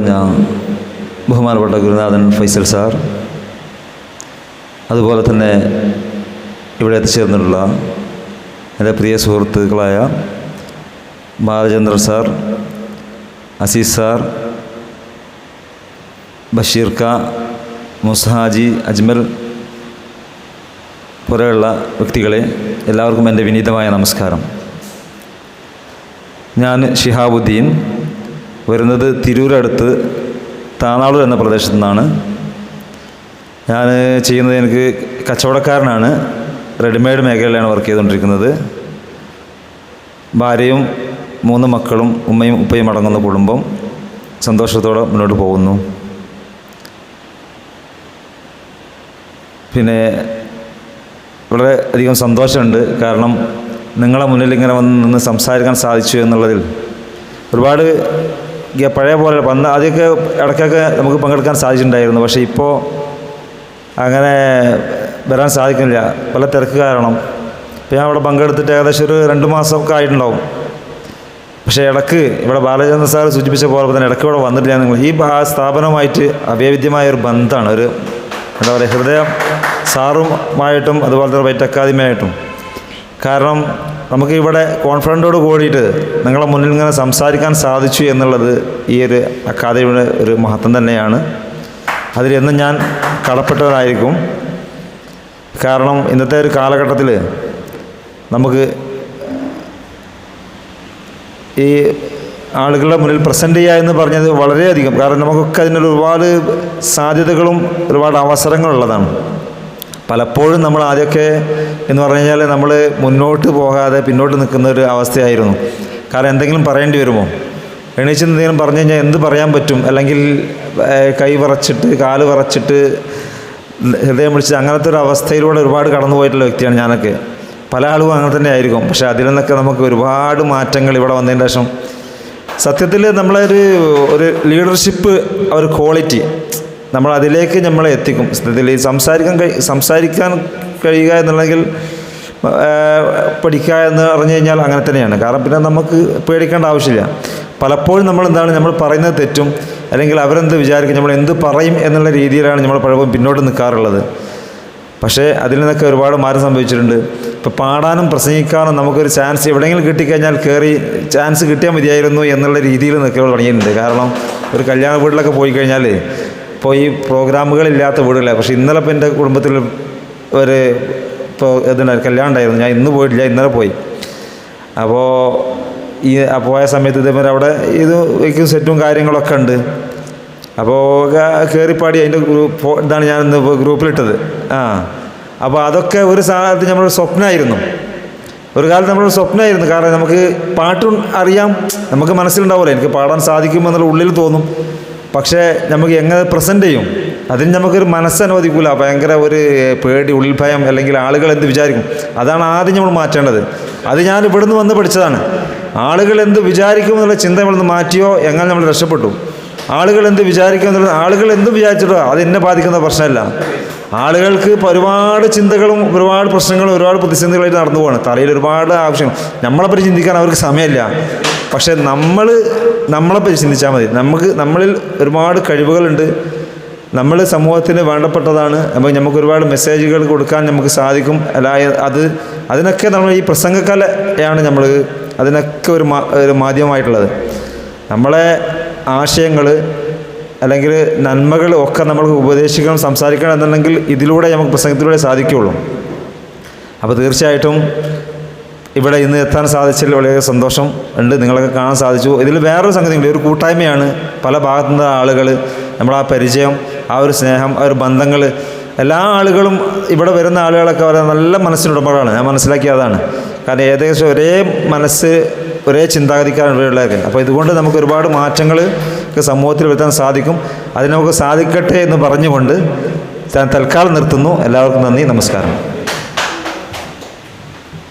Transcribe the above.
നിറഞ്ഞ ബഹുമാനപ്പെട്ട ഗുരുനാഥൻ ഫൈസൽ സാർ അതുപോലെ തന്നെ ഇവിടെ എത്തിച്ചേർന്നിട്ടുള്ള എന്റെ പ്രിയ സുഹൃത്തുക്കളായ ബാലചന്ദ്രൻ സാർ അസീസ് സാർ ബഷീർ ക മുസ്ഹാജി അജ്മൽ പോലെയുള്ള വ്യക്തികളെ എല്ലാവർക്കും എന്റെ വിനീതമായ നമസ്കാരം. ഞാൻ ഷിഹാബുദ്ദീൻ വരുന്നത് തിരൂരടുത്ത് താനാളൂർ എന്ന പ്രദേശത്തു നിന്നാണ്. ഞാൻ ചെയ്യുന്നത് എനിക്ക് കച്ചവടക്കാരനാണ്. റെഡിമെയ്ഡ് മേഖലയിലാണ് വർക്ക് ചെയ്തുകൊണ്ടിരിക്കുന്നത്. ഭാര്യയും മൂന്ന് മക്കളും ഉമ്മയും ഉപ്പയും അടങ്ങുന്ന കുടുംബം സന്തോഷത്തോടെ മുന്നോട്ട് പോകുന്നു. പിന്നെ വളരെ അധികം സന്തോഷമുണ്ട്. കാരണം നിങ്ങളെ മുന്നിൽ ഇങ്ങനെ വന്ന് നിന്ന് സംസാരിക്കാൻ സാധിച്ചു എന്നുള്ളതിൽ ഒരുപാട് പഴയ പോലെ പണ്ട് ആദ്യമൊക്കെ ഇടയ്ക്കൊക്കെ നമുക്ക് പങ്കെടുക്കാൻ സാധിച്ചിട്ടുണ്ടായിരുന്നു. പക്ഷേ ഇപ്പോൾ അങ്ങനെ വരാൻ സാധിക്കുന്നില്ല. പല തിരക്ക് കാരണം. ഇപ്പം ഞാൻ അവിടെ പങ്കെടുത്തിട്ട് ഏകദേശം ഒരു രണ്ട് മാസമൊക്കെ ആയിട്ടുണ്ടാവും. പക്ഷേ ഇടയ്ക്ക് ഇവിടെ ബാലചന്ദ്ര സാർ സൂചിപ്പിച്ച പോലെ തന്നെ ഇടയ്ക്ക് ഇവിടെ വന്നിട്ട് ഞാൻ നിങ്ങൾ ഈ സ്ഥാപനവുമായിട്ട് അവൈവിധ്യമായ ഒരു ബന്ധമാണ്. ഒരു എന്താ പറയുക ഹൃദയം സാറുമായിട്ടും അതുപോലെ തന്നെ വൈറ്റ് അക്കാദമിയായിട്ടും. കാരണം നമുക്ക് ഇവിടെ കോൺഫിഡന്റോട് കൂടിയിട്ട് നിങ്ങളെ മുന്നിൽ ഇങ്ങനെ സംസാരിക്കാൻ സാധിച്ചു എന്നുള്ളത് ഈ ഒരു അക്കാദമിയുടെ ഒരു മഹത്വം തന്നെയാണ്. അതിലെന്നും ഞാൻ കടപ്പെട്ടവരായിരിക്കും കാരണം ഇന്നത്തെ ഒരു കാലഘട്ടത്തിൽ നമുക്ക് ഈ ആളുകളുടെ മുന്നിൽ പ്രസന്റ് ചെയ്യുക എന്ന് പറഞ്ഞത് വളരെയധികം. കാരണം നമുക്കൊക്കെ അതിനൊരു സാധ്യതകളും ഒരുപാട് അവസരങ്ങളുള്ളതാണ്. പലപ്പോഴും നമ്മൾ ആദ്യമൊക്കെ എന്ന് പറഞ്ഞു കഴിഞ്ഞാൽ നമ്മൾ മുന്നോട്ട് പോകാതെ പിന്നോട്ട് നിൽക്കുന്ന ഒരു അവസ്ഥയായിരുന്നു. കാരണം എന്തെങ്കിലും പറയേണ്ടി വരുമോ? എണീച്ച് എന്തെങ്കിലും പറഞ്ഞു കഴിഞ്ഞാൽ എന്ത് പറയാൻ പറ്റും? അല്ലെങ്കിൽ കൈ വിറച്ചിട്ട് കാൽ വിറച്ചിട്ട് ഹൃദയം വിളിച്ച് അങ്ങനത്തെ ഒരു അവസ്ഥയിലൂടെ ഒരുപാട് കടന്നു പോയിട്ടുള്ള വ്യക്തിയാണ് ഞാനൊക്കെ. പല ആളുകളും അങ്ങനെ തന്നെ ആയിരിക്കും. പക്ഷേ അതിൽ നിന്നൊക്കെ നമുക്ക് ഒരുപാട് മാറ്റങ്ങൾ ഇവിടെ വന്നതിന് ശേഷം. സത്യത്തിൽ നമ്മളൊരു ഒരു ലീഡർഷിപ്പ് ഒരു ക്വാളിറ്റി നമ്മൾ അതിലേക്ക് നമ്മൾ എത്തിക്കും. സത്യത്തിൽ ഈ സംസാരിക്കാൻ കഴി സംസാരിക്കാൻ കഴിയുക എന്നുണ്ടെങ്കിൽ ഏഹ്, പഠിക്കുക എന്ന് പറഞ്ഞു കഴിഞ്ഞാൽ അങ്ങനെ തന്നെയാണ്. കാരണം പിന്നെ നമുക്ക് പേടിക്കേണ്ട ആവശ്യമില്ല. പലപ്പോഴും നമ്മൾ എന്താണ് നമ്മൾ പറയുന്നത് തെറ്റും അല്ലെങ്കിൽ അവരെന്ത് വിചാരിക്കും നമ്മൾ എന്ത് പറയും എന്നുള്ള രീതിയിലാണ് നമ്മൾ പലപ്പോഴും പിന്നോട്ട് നിൽക്കാറുള്ളത്. പക്ഷേ അതിൽ നിന്നൊക്കെ ഒരുപാട് മാറ്റം സംഭവിച്ചിട്ടുണ്ട്. ഇപ്പോൾ പാടാനും പ്രസംഗിക്കാനും നമുക്കൊരു ചാൻസ് എവിടെയെങ്കിലും കിട്ടിക്കഴിഞ്ഞാൽ കയറി ചാൻസ് കിട്ടിയാൽ മതിയായിരുന്നു എന്നുള്ള രീതിയിൽ നിൽക്കുക തുടങ്ങിയിട്ടുണ്ട്. കാരണം ഒരു കല്യാണ വീട്ടിലൊക്കെ പോയി കഴിഞ്ഞാൽ ഇപ്പോൾ ഈ പ്രോഗ്രാമുകളില്ലാത്ത വീടുകളെ പക്ഷേ ഇന്നലെ ഇപ്പോൾ എന്റെ കുടുംബത്തിൽ ഒരു ഇപ്പോൾ ഇതുണ്ടായിരുന്നു കല്യാണം ഉണ്ടായിരുന്നു. ഞാൻ ഇന്ന് പോയിട്ടില്ല ഇന്നലെ പോയി. അപ്പോൾ ഈ പോയ സമയത്ത് ഇതേപോലെ അവിടെ ഇത് വയ്ക്കും സെറ്റും കാര്യങ്ങളൊക്കെ ഉണ്ട്. അപ്പോൾ കയറിപ്പാടി അതിന്റെ ഗ്രൂപ്പ് ഇതാണ് ഞാൻ ഇന്ന് ഗ്രൂപ്പിലിട്ടത്. ആ. അപ്പോൾ അതൊക്കെ ഒരു സാധനത്തിൽ നമ്മുടെ സ്വപ്നമായിരുന്നു. ഒരു കാലത്ത് നമ്മളൊരു സ്വപ്നമായിരുന്നു. കാരണം നമുക്ക് പാട്ടും അറിയാം നമുക്ക് മനസ്സിലുണ്ടാവില്ല എനിക്ക് പാടാൻ സാധിക്കുമെന്നുള്ള ഉള്ളിൽ തോന്നും. പക്ഷേ നമുക്ക് എങ്ങനെ പ്രസന്റ് ചെയ്യും? അതിന് നമുക്കൊരു മനസ്സനുവദിക്കില്ല ഭയങ്കര ഒരു പേടി ഉൾഭയം ഭയം അല്ലെങ്കിൽ ആളുകൾ എന്ത് വിചാരിക്കും? അതാണ് ആദ്യം നമ്മൾ മാറ്റേണ്ടത്. അത് ഞാൻ ഇവിടുന്ന് വന്ന് പഠിച്ചതാണ്. ആളുകൾ എന്ത് വിചാരിക്കും എന്നുള്ള ചിന്ത നമ്മളൊന്ന് മാറ്റിയോ? എങ്ങനെ നമ്മൾ രക്ഷപ്പെട്ടു? ആളുകൾ എന്ത് വിചാരിക്കും എന്നുള്ളത് ആളുകൾ എന്ത് വിചാരിച്ചിട്ടോ? അത് എന്നെ ബാധിക്കുന്ന പ്രശ്നമല്ല. ആളുകൾക്ക് ഒരുപാട് ചിന്തകളും ഒരുപാട് പ്രശ്നങ്ങളും ഒരുപാട് പ്രതിസന്ധികളായിട്ട് നടന്നു പോവാണ്. തലയിൽ ഒരുപാട് ആവശ്യങ്ങൾ നമ്മളെപ്പറ്റി ചിന്തിക്കാൻ അവർക്ക് സമയമില്ല. പക്ഷേ നമ്മൾ നമ്മളെപ്പറ്റി ചിന്തിച്ചാൽ മതി. നമുക്ക് നമ്മളിൽ ഒരുപാട് കഴിവുകളുണ്ട്. നമ്മൾ സമൂഹത്തിന് വേണ്ടപ്പെട്ടതാണ്. അപ്പോൾ നമുക്ക് ഒരുപാട് മെസ്സേജുകൾ കൊടുക്കാൻ നമുക്ക് സാധിക്കും. അല്ല അത് അതിനൊക്കെ നമ്മൾ ഈ പ്രസംഗകലയാണ് നമ്മൾ അതിനൊക്കെ ഒരു മാ ഒരു മാധ്യമമായിട്ടുള്ളത്. നമ്മളെ ആശയങ്ങൾ അല്ലെങ്കിൽ നന്മകൾ ഒക്കെ നമ്മൾക്ക് ഉപദേശിക്കണം സംസാരിക്കണം എന്നുണ്ടെങ്കിൽ ഇതിലൂടെ നമുക്ക് പ്രസംഗത്തിലൂടെ സാധിക്കുകയുള്ളൂ. അപ്പോൾ തീർച്ചയായിട്ടും ഇവിടെ ഇന്ന് എത്താൻ സാധിച്ചതിൽ വളരെ സന്തോഷം ഉണ്ട്. നിങ്ങളൊക്കെ കാണാൻ സാധിച്ചു. ഇതിൽ വേറൊരു സംഗതി ഉണ്ട് ഒരു കൂട്ടായ്മയാണ്. പല ഭാഗത്തു നിന്ന് ആളുകൾ നമ്മൾ ആ പരിചയം ആ ഒരു സ്നേഹം ആ ഒരു ബന്ധങ്ങൾ. എല്ലാ ആളുകളും ഇവിടെ വരുന്ന ആളുകളൊക്കെ വളരെ നല്ല മനസ്സിനുടമകളാണ്. ഞാൻ മനസ്സിലാക്കിയതാണ് കാരണം ഏകദേശം ഒരേ മനസ്സ് ഒരേ ചിന്താഗതിക്കാരാണ് ഇവിടെയുള്ളതൊക്കെ അപ്പോൾ ഇതുകൊണ്ട് നമുക്ക് ഒരുപാട് മാറ്റങ്ങൾ സമൂഹത്തിൽ വരുത്താൻ സാധിക്കും. അതിന് നമുക്ക് സാധിക്കട്ടെ എന്ന് പറഞ്ഞുകൊണ്ട് ഞാൻ തൽക്കാലം നിർത്തുന്നു. എല്ലാവർക്കും നന്ദി. നമസ്കാരം.